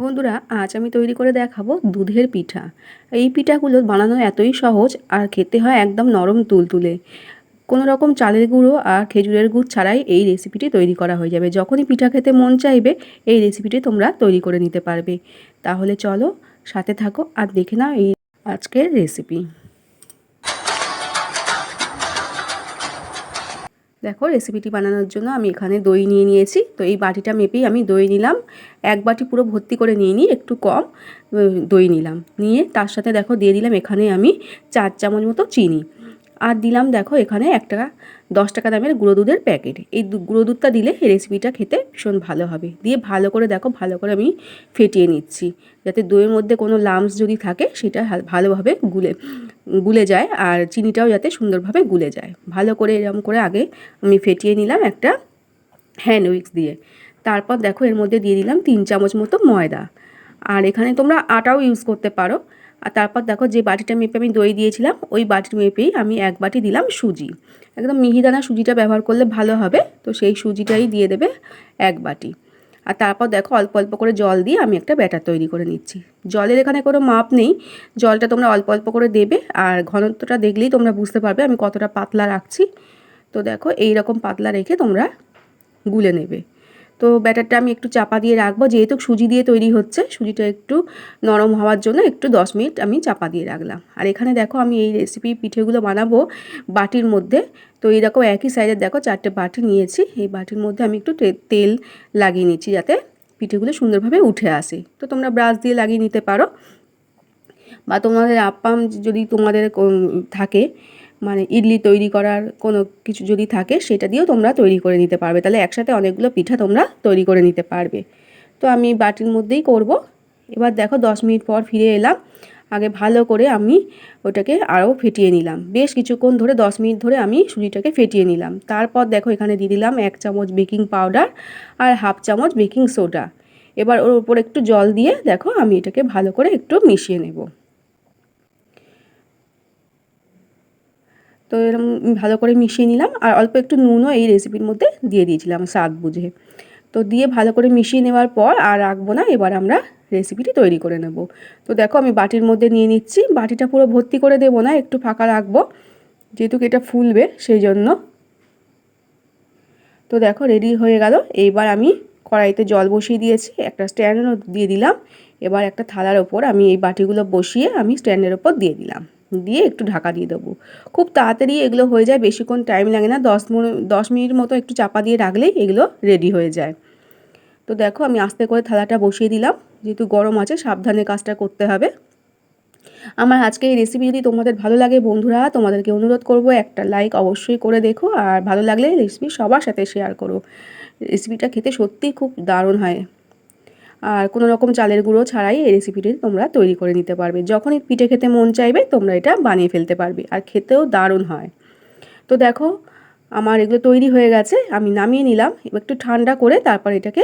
বন্ধুরা, আজ আমি তৈরি করে দেখাবো দুধের পিঠা। এই পিঠাগুলো বানানো এতই সহজ আর খেতে হয় একদম নরম তুলতুলে। কোনো রকম চালের গুঁড়ো আর খেজুরের গুড় ছাড়াই এই রেসিপিটি তৈরি করা হয়ে যাবে। যখনই পিঠা খেতে মন চাইবে, এই রেসিপিটি তোমরা তৈরি করে নিতে পারবে। তাহলে চলো সাথে থাকো আর দেখে নাও এই আজকের রেসিপি। দেখো রেসিপিটি বানানোর জন্য আমি এখানে দই নিয়ে নিয়েছি। তো এই বাটিটা মেপেই আমি দই নিলাম। এক বাটি পুরো ভর্তি করে নিয়ে নিই, একটু কম দই নিলাম। নিয়ে তার সাথে দেখো দিয়ে দিলাম এখানে আমি চার চামচ মতো চিনি। আর দিলাম দেখো এখানে একটা দশ টাকা দামের গুঁড়ো দুধের প্যাকেট। এই গুঁড়ো দুধটা দিলে এই রেসিপিটা খেতে ভীষণ ভালো হবে। দিয়ে ভালো করে দেখো, ভালো করে আমি ফেটিয়ে নিচ্ছি। যাতে দইয়ের মধ্যে কোনো লামস যদি থাকে, সেটা ভালোভাবে গুলে গুলে যায় আর চিনিটাও যাতে সুন্দরভাবে গুলে যায়। ভালো করে এরকম করে আগে আমি ফেটিয়ে নিলাম একটা হ্যান্ড উইক্স দিয়ে। তারপর দেখো এর মধ্যে দিয়ে দিলাম তিন চামচ মতো ময়দা। আর এখানে তোমরা আটাও ইউজ করতে পারো। আর তারপর দেখো যে বাটিটা মেপে আমি দই দিয়েছিলাম, ওই বাটির মেপেই আমি এক বাটি দিলাম সুজি। একদম মিহিদানা সুজিটা ব্যবহার করলে ভালো হবে, তো সেই সুজিটাই দিয়ে দেবে এক বাটি। আর তারপর দেখো অল্প অল্প করে জল দিয়ে আমি একটা ব্যাটার তৈরি করে নিচ্ছি। জলের এখানে কোনো মাপ নেই, জলটা তোমরা অল্প অল্প করে দেবে, আর ঘনত্বটা দেখলেই তোমরা বুঝতে পারবে আমি কতটা পাতলা রাখছি। তো দেখো এই রকম পাতলা রেখে তোমরা গুলে নেবে। তো ব্যাটারটা আমি একটু চাপা দিয়ে রাখব। যেহেতু সুজি দিয়ে তৈরি হচ্ছে, সুজিটা একটু নরম হওয়ার জন্য একটু দশ মিনিট আমি চাপা দিয়ে রাখলাম। আর এখানে দেখো আমি এই রেসিপি পিঠেগুলো বানাবো বাটির মধ্যে। তো এইরকম একই সাইজের দেখো চারটে বাটি নিয়েছি। এই বাটির মধ্যে আমি একটু তেল লাগিয়ে নিচ্ছি যাতে পিঠেগুলো সুন্দরভাবে উঠে আসে। তো তোমরা ব্রাশ দিয়ে লাগিয়ে নিতে পারো। বা তোমাদের আপ্পাম যদি তোমাদের থাকে মানে ইডলি তৈরি করার কোনো কিছু যদি থাকে, সেটা দিয়েও তোমরা তৈরি করে নিতে পারবে। তাহলে একসাথে অনেকগুলো পিঠা তোমরা তৈরি করে নিতে পারবে। তো আমি বাটির মধ্যেই করব। এবার দেখো দশ মিনিট পর ফিরে এলাম। আগে ভালো করে আমি ওটাকে আরও ফেটিয়ে নিলাম। বেশ কিছুক্ষণ ধরে, দশ মিনিট ধরে আমি সুজিটাকে ফেটিয়ে নিলাম। তারপর দেখো এখানে দিয়ে দিলাম এক চামচ বেকিং পাউডার আর হাফ চামচ বেকিং সোডা। এবার ওর উপর একটু জল দিয়ে দেখো আমি এটাকে ভালো করে একটু মিশিয়ে নেব। তো এরকম ভালো করে মিশিয়ে নিলাম আর অল্প একটু নুনও এই রেসিপির মধ্যে দিয়ে দিয়েছিলাম স্বাদ বুঝে। তো দিয়ে ভালো করে মিশিয়ে নেওয়ার পর আর রাখব না, এবার আমরা রেসিপিটি তৈরি করে নেব। তো দেখো আমি বাটির মধ্যে নিয়ে নিচ্ছি, বাটিটা পুরো ভর্তি করে দেবো না, একটু ফাঁকা রাখব, যেহেতু এটা ফুলবে সেই জন্য তো দেখো রেডি হয়ে গেল, এইবার আমি কড়াইতে জল বসিয়ে দিয়েছি, একটা স্ট্যান্ডও দিয়ে দিলাম, এবার একটা থালার ওপর আমি এই বাটিগুলো বসিয়ে আমি স্ট্যান্ডের ওপর দিয়ে দিলাম। দিয়ে একটু ঢাকা দিয়ে দেবো। খুব তাড়াতাড়ি এগুলো হয়ে যায়, বেশিক্ষণ টাইম লাগে না, দশ দশ মিনিট মতো একটু চাপা দিয়ে রাখলেই এগুলো রেডি হয়ে যায়। তো দেখো আমি আস্তে করে থালাটা বসিয়ে দিলাম, যেহেতু গরম আছে, সাবধানে কাজটা করতে হবে। আমার আজকে এই রেসিপি যদি তোমাদের ভালো লাগে বন্ধুরা, তোমাদেরকে অনুরোধ করব একটা লাইক অবশ্যই করে দেখো, আর ভালো লাগলে রেসিপি সবার সাথে শেয়ার করো। রেসিপিটা খেতে সত্যিই খুব দারুণ হয়। আর কোনো রকম চালের গুঁড়ো ছাড়াই এই রেসিপিটি তোমরা তৈরি করে নিতে পারবে। যখনই পিঠে খেতে মন চাইবে, তোমরা এটা বানিয়ে ফেলতে পারবে আর খেতেও দারুণ হয়। তো দেখো, আমার এগুলো তৈরি হয়ে গেছে, আমি নামিয়ে নিলাম একটু ঠান্ডা করে তারপর এটাকে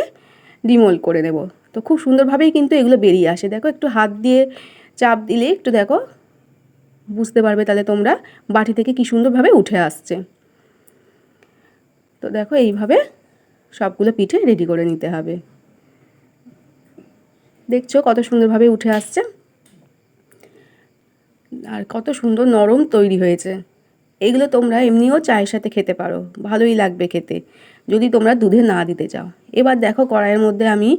ডিমোল্ড করে দেব তো খুব সুন্দরভাবেই কিন্তু এগুলো বেরিয়ে আসে। দেখো, একটু হাত দিয়ে চাপ দিলে একটু দেখো, বুঝতে পারবে তাহলে তোমরা বাটি থেকে কি সুন্দরভাবে উঠে আসছে। তো দেখো, এইভাবে সবগুলো পিঠে রেডি করে নিতে হবে। দেখছ কত সুন্দরভাবে উঠে আসছে। আর কত সুন্দর নরম তৈরি হয়েছে। এগুলো তোমরা এমনিও চায়ের সাথে খেতে পারো, ভালোই লাগবে খেতে। যদি তোমরা দুধে না দিতে চাও। এবার দেখো কড়াইয়ের মধ্যে আমি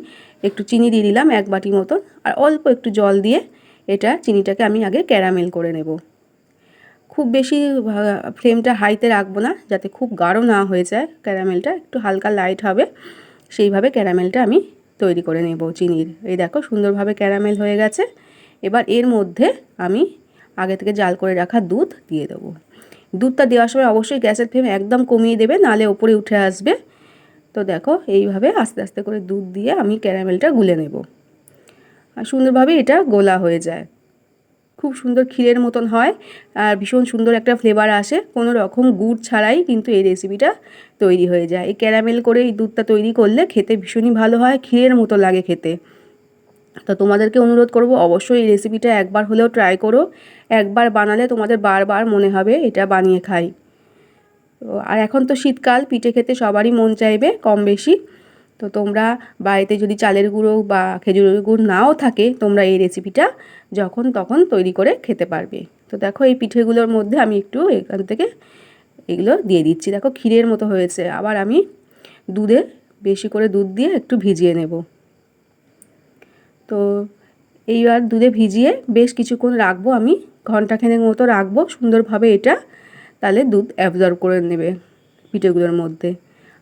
একটু চিনি দিয়ে দিলাম এক বাটি মতন, আর অল্প একটু জল দিয়ে এটা চিনিটাকে আমি আগে ক্যারামেল করে নেব। খুব বেশি ফ্লেমটা হাইতে রাখব না, যাতে খুব গাঢ় না হয়ে যায় ক্যারামেলটা, একটু হালকা লাইট হবে। সেইভাবে ক্যারামেলটা আমি তৈরি করে নেব চিনির। এই দেখো সুন্দরভাবে ক্যারামেল হয়ে গেছে। এবার এর মধ্যে আমি আগে থেকে জাল করে রাখা দুধ দিয়ে দেবো। দুধটা দেওয়ার সময় অবশ্যই গ্যাসের ফ্লেম একদম কমিয়ে দেবে, নালে ওপরে উঠে আসবে। তো দেখো এইভাবে আস্তে আস্তে করে দুধ দিয়ে আমি ক্যারামেলটা গুলে নেব। আর সুন্দরভাবে এটা গোলা হয়ে যায়। খুব সুন্দর ক্ষীরের মতন হয় আর ভীষণ সুন্দর একটা ফ্লেভার আসে। কোনো রকম গুড় ছাড়াই কিন্তু এই রেসিপিটা তৈরি হয়ে যায়। এই ক্যারামেল করে এই দুধটা তৈরি করলে খেতে ভীষণই ভালো হয়, ক্ষীরের মতো লাগে খেতে। তো তোমাদেরকে অনুরোধ করব, অবশ্যই এই রেসিপিটা একবার হলেও ট্রাই করো। একবার বানালে তোমাদের বারবার মনে হবে, এটা বানিয়ে খাই। আর এখন তো শীতকাল, পিঠে খেতে সবারই মন চাইবে কম বেশি। তো তোমরা বাড়িতে যদি চালের গুঁড়ো বা খেজুরের গুড় নাও থাকে, তোমরা এই রেসিপিটা যখন তখন তৈরি করে খেতে পারবে। তো দেখো এই পিঠেগুলোর মধ্যে আমি একটু এখান থেকে এগুলো দিয়ে দিচ্ছি। দেখো ক্ষীরের মতো হয়েছে। আবার আমি দুধে বেশি করে দুধ দিয়ে একটু ভিজিয়ে নেব। তো এইবার দুধে ভিজিয়ে বেশ কিছুক্ষণ রাখব আমি। ঘন্টাখানেক মতো রাখব। সুন্দরভাবে এটা তাহলে দুধ অ্যাবজর্ব করে নেবে পিঠেগুলোর মধ্যে।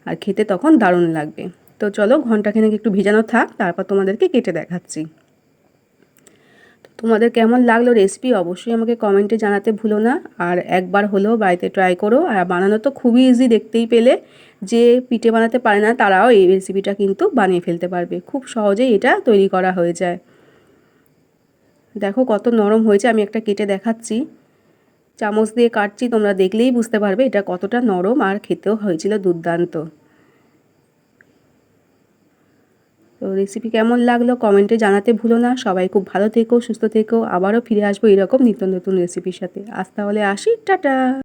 আর খেতে তখন দারুণ লাগবে। তো চলো, ঘন্টাখানেক একটু ভিজানো থাক, তারপর তোমাদেরকে কেটে দেখাচ্ছি। তোমাদের কেমন লাগল রেসিপি অবশ্যই আমাকে কমেন্টে জানাতে ভুলো না। আর একবার হলেও বাড়িতে ট্রাই করো। আর বানানো তো খুবই ইজি দেখতেই পেলে। যে পিঠে বানাতে পারে না, তারাও এই রেসিপিটা কিন্তু বানিয়ে ফেলতে পারবে। খুব সহজেই এটা তৈরি করা হয়ে যায়। দেখো কত নরম হয়েছে, আমি একটা কেটে দেখাচ্ছি। চামচ দিয়ে কাটছি, তোমরা দেখলেই বুঝতে পারবে এটা কতটা নরম আর খেতেও হয়েছিল দুর্দান্ত। তো রেসিপি কেমন লাগল কমেন্টে জানাতে ভুলো না। সবাই খুব ভালো থেকো, সুস্থ থেকো। আবারও ফিরে আসব এরকম নিত্য নতুন রেসিপির সাথে। আজ তাহলে আসি। টাটা!